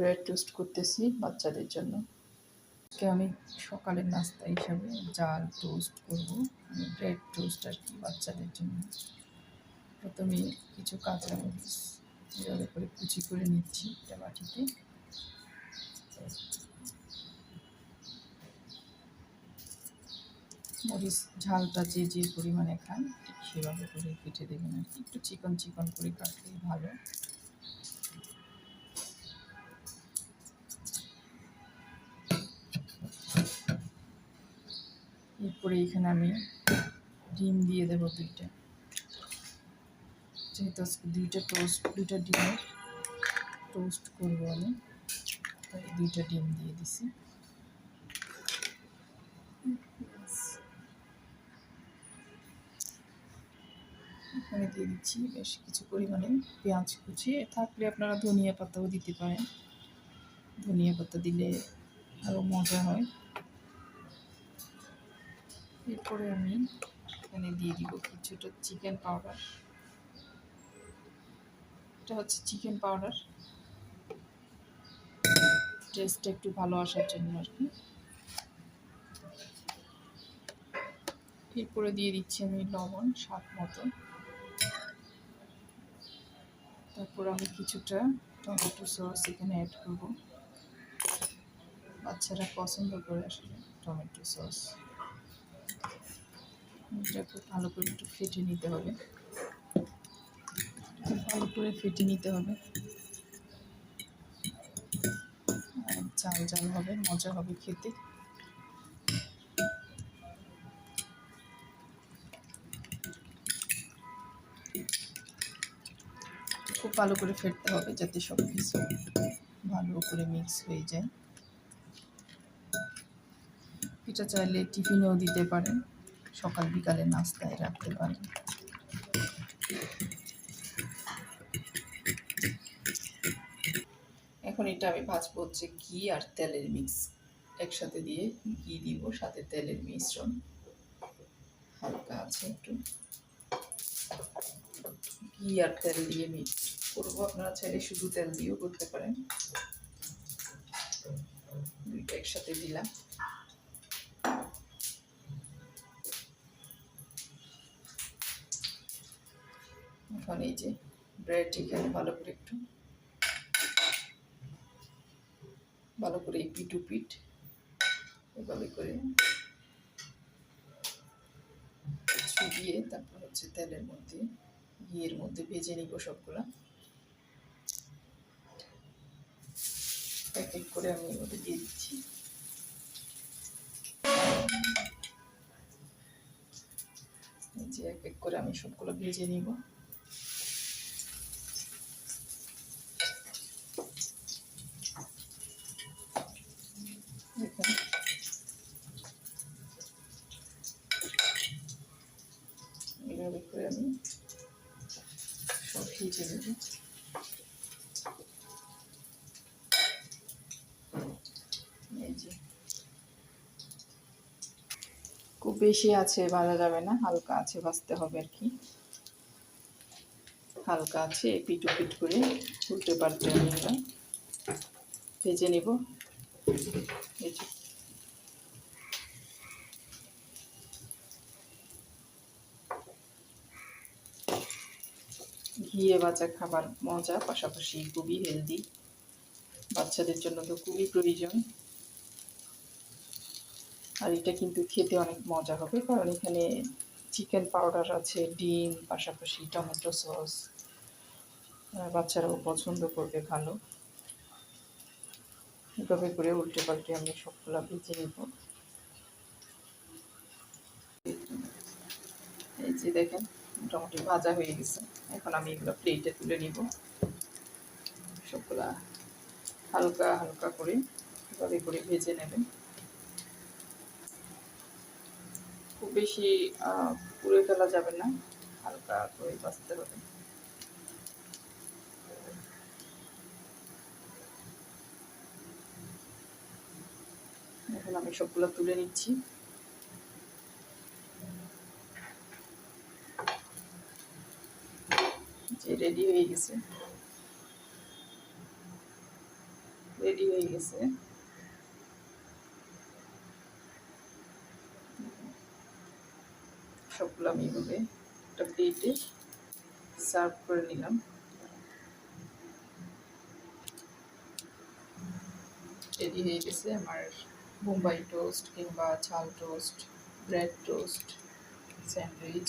Bread toast করতেছি বাচ্চাদের জন্য। আজকে আমি সকালের নাস্তা হিসাবে জাল টোস্ট করব। ব্রেড টোস্ট আর কি বাচ্চাদের জন্য। প্রথমে কিছু কাঁচা এভাবে করে কুচি করে নিচ্ছি এটা বাটিতে। মরিচ ঝালটা যে যে পরিমাণে খান সেভাবে করে কেটে দেবেন আর কি। একটু চিকন চিকন করে কাটলেই ভালো। এরপরে এখানে আমি ডিম দিয়ে দেবো দুইটা। যেহেতু দুইটা টোস্ট দুইটা ডিমের টোস্ট করব আমি, তাই দুইটা ডিম দিয়ে দিছি। এখানে দিয়ে দিচ্ছি বেশ কিছু পরিমাণে পেঁয়াজ কুচি। থাকলে আপনারা ধনিয়া পাতাও দিতে পারেন। ধনিয়া পাতা দিলে আরও মজা হয়। এরপরে আমি এখানে দিয়ে দিব কিছুটা চিকেন পাউডার এটা হচ্ছে চিকেন পাউডার টেস্টটা একটু ভালো আসার জন্য আর কি। এরপরে দিয়ে দিচ্ছি আমি লবণ, স্বাদ মতো। তারপর আমি কিছুটা টমেটো সস এখানে অ্যাড করব। বাচ্চারা পছন্দ করে আসলে টমেটো সস এটা খুব ভালো করে একটু ফেটে নিতে হবে। ভালো করে ফেটে নিতে হবে। চাল চাল হবে, মজা হবে খেতে। খুব ভালো করে ফেটতে হবে যাতে সব কিছু ভালো করে মিক্স হয়ে যায়। এটা চাইলে টিফিনেও দিতে পারেন। সকাল বিকালে নাস্তায় রাখতে পারেন এখন এটা আমি ভাজবো হচ্ছে ঘি আর তেলের মিক্স। একসাথে দিয়ে ঘি দিব, সাথে তেলের মিশ্রণ। হালকা আছে একটু। ঘি আর তেল দিয়ে মিক্স করব। আপনারা চাইলে শুধু তেল দিয়েও করতে পারেন। দুইটা একসাথে দিলাম। এই যে ব্রেড এখানে ভালো করে একটু, ভালো করে পিটু পিট এভাবে করে ছুটিয়ে তারপর হচ্ছে তেলের মধ্যে, ঘিয়ের মধ্যে ভেজে নিব সবগুলা। এক এক করে আমি এর মধ্যে দিয়ে দিচ্ছি। যে এক এক করে আমি সবগুলো ভেজে নিব দেখুন এইভাবে আমি ভেজে নেব খুব বেশি আছে ভাজা যাবে না? হালকা আছে, ভাজতে হবে আর কি। হালকা আছে পিট পিট করে উল্টে পাল্টে আমি ভেজে নেব। এই ঘিয়ে বাজা খাবার মজা, পাশাপাশি খুবই হেলদি বাচ্চাদের জন্য তো খুবই প্রয়োজন। আর এটা কিন্তু খেতে অনেক মজা হবে, কারণ এখানে চিকেন পাউডার আছে, ডিম, পাশাপাশি টমেটো সস বাচ্চারাও পছন্দ করবে ভালো। এভাবে করে উল্টে পাল্টে আমি সবগুলা ভেজে নেব। এই যে দেখেন মোটামুটি ভাজা হয়ে গেছে। এখন আমি এগুলো প্লেটে তুলে নিব। সবগুলা হালকা হালকা করে এভাবে করে ভেজে নেবেন। খুব বেশি পুড়ে ফেলা যাবে না। হালকা করে বাঁচতে হবে। এখন আমি সবগুলো তুলে নিচ্ছি। যে রেডি হয়ে গেছে রেডি হয়ে গেছে সবগুলো আমি এভাবে একটা প্লেটে সার্ভ করে নিলাম রেডি হয়ে গেছে আমার মুম্বাই টোস্ট কিংবা ঝাল টোস্ট ব্রেড টোস্ট স্যান্ডউইচ